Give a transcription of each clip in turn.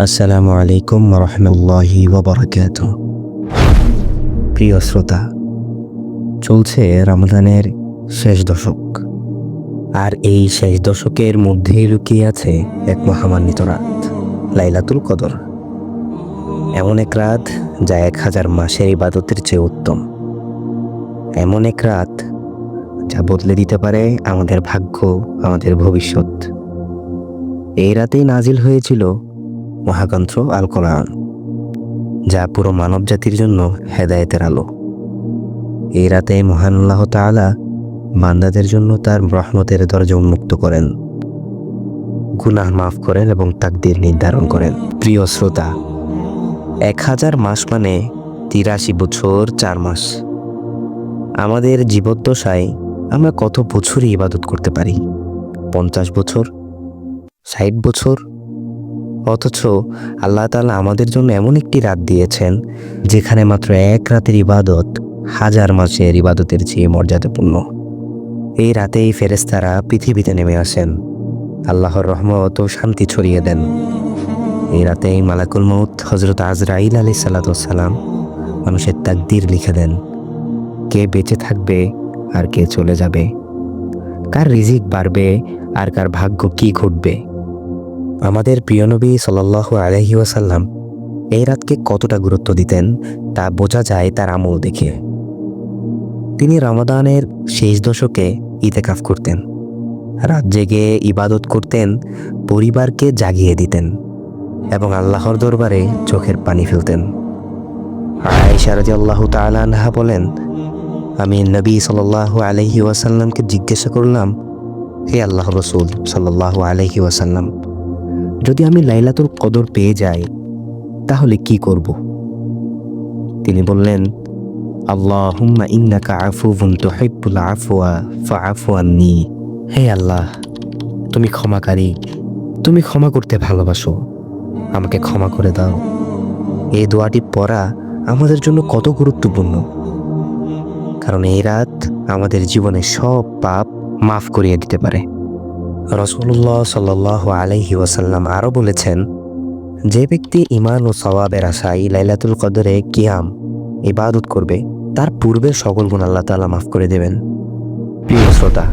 আসসালামু আলাইকুম রহমতুল্লাহি ওবরাকাত প্রিয় শ্রোতা, চলছে রমজানের শেষ দশক। আর এই শেষ দশকের মধ্যেই লুকিয়ে আছে এক মহামান্বিত রাত, লাইলাতুল কদর। এমন এক রাত যা এক হাজার মাসের ইবাদতের চেয়ে উত্তম। এমন এক রাত যা বদলে দিতে পারে আমাদের ভাগ্য, আমাদের ভবিষ্যৎ। এই রাতেই নাজিল হয়েছিল মহাগ্রন্থ আল কোরআন, যা পুরো মানব জাতির জন্য হেদায়েতের আলো। এই রাতে মহান আল্লাহ তাআলা বান্দাদের জন্য তার রহমতের দরজা উন্মুক্ত করেন, গুনাহ মাফ করেন এবং তাকদির নির্ধারণ করেন। প্রিয় শ্রোতা, এক হাজার মাস মানে তিরাশি বছর চার মাস। আমাদের জীবদ্দশায় আমরা কত বছরই ইবাদত করতে পারি? পঞ্চাশ বছর? ষাট বছর? অথচ আল্লাহ তাআলা আমাদের জন্য এমন একটি রাত দিয়েছেন, যেখানে মাত্র এক রাতের ইবাদত হাজার মাসের ইবাদতের চেয়ে মর্যাদাপূর্ণ। এই রাতেই ফেরেস্তারা পৃথিবীতে নেমে আসেন। আল্লাহর রহমত ও শান্তি ছড়িয়ে দেন। এই রাতেই মালাকুল মৌত হজরত আজরাইল আলী সাল্লাম মানুষের তাকদির লিখে দেন, কে বেঁচে থাকবে আর কে চলে যাবে, কার রিজিক বাড়বে আর কার ভাগ্য কি ঘটবে। আমাদের প্রিয় নবী সাল্লাহ আলহি ওয়াসাল্লাম এই রাতকে কতটা গুরুত্ব দিতেন তা বোঝা যায় তার আমল দেখে। তিনি রমাদানের শেষ দশকে ইতেকাফ করতেন। রাত জেগে ইবাদত করতেন, পরিবারকে জাগিয়ে দিতেন এবং আল্লাহর দরবারে চোখের পানি ফেলতেন। আয়েশা রাজি আল্লাহ তালাহা বলেন, আমি নবী সাল্লাহ আলহি ওয়াসাল্লামকে জিজ্ঞাসা করলাম, হে আল্লাহ রসুল সাল্লাহ আলহি ওয়াসাল্লাম যদি আমি লাইলাতুল কদর পেয়ে যাই, তাহলে কি করব? তিনি বললেন আন্নি। হে আল্লাহ, তুমি ক্ষমাকারী, তুমি ক্ষমা করতে ভালোবাসো। আমাকে ক্ষমা করে দাও। এই দোয়াটি পড়া আমাদের জন্য কত গুরুত্বপূর্ণ। কারণ এই রাত আমাদের জীবনে সব পাপ মাফ করিয়ে দিতে পারে। রসুল্লাহ সাল্লাহ আলহি ওয়াসাল্লাম আরও বলেছেন, যে ব্যক্তি ইমান ও সওয়াবের আশায় লাইলাতুল কদরে কিয়াম, ইবাদত করবে, তার পূর্বের সকল গুণ আল্লাহ তালা মাফ করে দেবেন। প্রিয় শ্রোতা,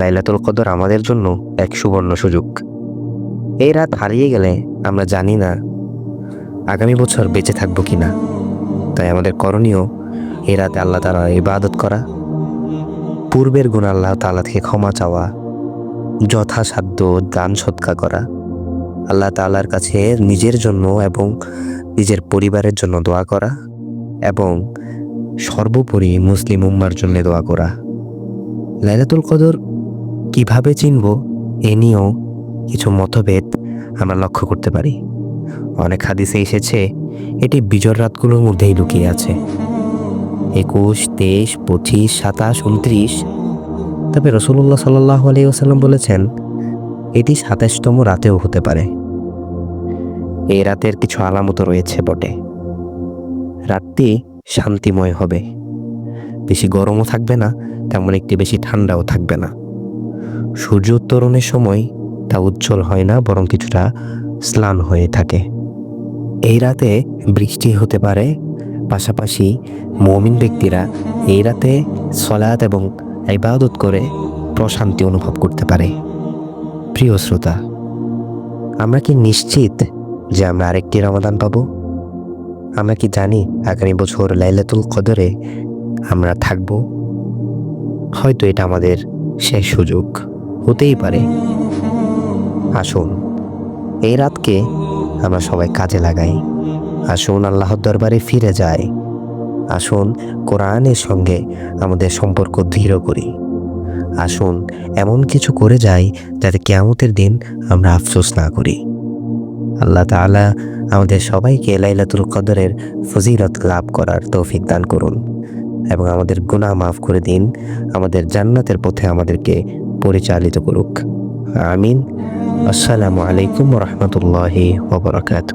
লাইলাতুল কদর আমাদের জন্য এক সুবর্ণ সুযোগ। এই রাত হারিয়ে গেলে আমরা জানি না আগামী বছর বেঁচে থাকব কি না তাই আমাদের করণীয় এই রাতে আল্লাহ তালা ইবাদত করা, পূর্বের গুণ আল্লাহ তালা থেকে ক্ষমা চাওয়া যথাসাধ্য দান সৎকা করা। আল্লাহ তালার কাছে নিজের জন্য এবং নিজের পরিবারের জন্য দোয়া করা এবং সর্বোপরি মুসলিম উম্মার জন্য দোয়া করা। লাইলাতুল কদর কীভাবে চিনব এ নিয়েও কিছু মতভেদ আমরা লক্ষ্য করতে পারি। অনেক হাদিসে এসেছে, এটি বিজয় রাতগুলোর মধ্যেই লুকিয়ে আছে। একুশ, তেইশ, পঁচিশ, সাতাশ উনত্রিশ তবে রসুল্লাহ সাল্লাহ আলী ওসাল্লাম বলেছেন, এটি সাতাশতম রাতেও হতে পারে। এই রাতের কিছু আলামত রয়েছে বটে। রাতটি শান্তিময় হবে। বেশি গরমও থাকবে না, তেমন একটি বেশি ঠান্ডাও থাকবে না। সূর্য উত্তরণের সময় তা উজ্জ্বল হয় না, বরং কিছুটা স্নান হয়ে থাকে। এই রাতে বৃষ্টি হতে পারে, পাশাপাশি মমিন ব্যক্তিরা এই রাতে সলাদ এবং ইবাদত করে প্রশান্তি অনুভব করতে পারে। প্রিয় শ্রোতা, আমরা কি নিশ্চিত যে আমরা আরেকটি রমাদান পাব? আমরা কি জানি আগামী বছর লাইলাতুল কদরে আমরা থাকব? হয়তো এটা আমাদের শেষ সুযোগ হতেই পারে। আসুন, এই রাতকে আমরা সবাই কাজে লাগাই। আসুন আল্লাহর দরবারে ফিরে যাই। আসুন কোরআনের সঙ্গে আমাদের সম্পর্ক দৃঢ় করি। আসুন এমন কিছু করে যাই যাতে কেয়ামতের দিন আমরা আফসোস না করি। আল্লাহ তাআলা আমাদের সবাইকে লাইলাতুল কদরের ফজিলত লাভ করার তৌফিক দান করুন এবং আমাদের গুনাহ মাফ করে দিন, আমাদের জান্নাতের পথে আমাদেরকে পরিচালিত করুক। আমিন। আসসালামু আলাইকুম রহমতুল্লাহি ওবরাকাতু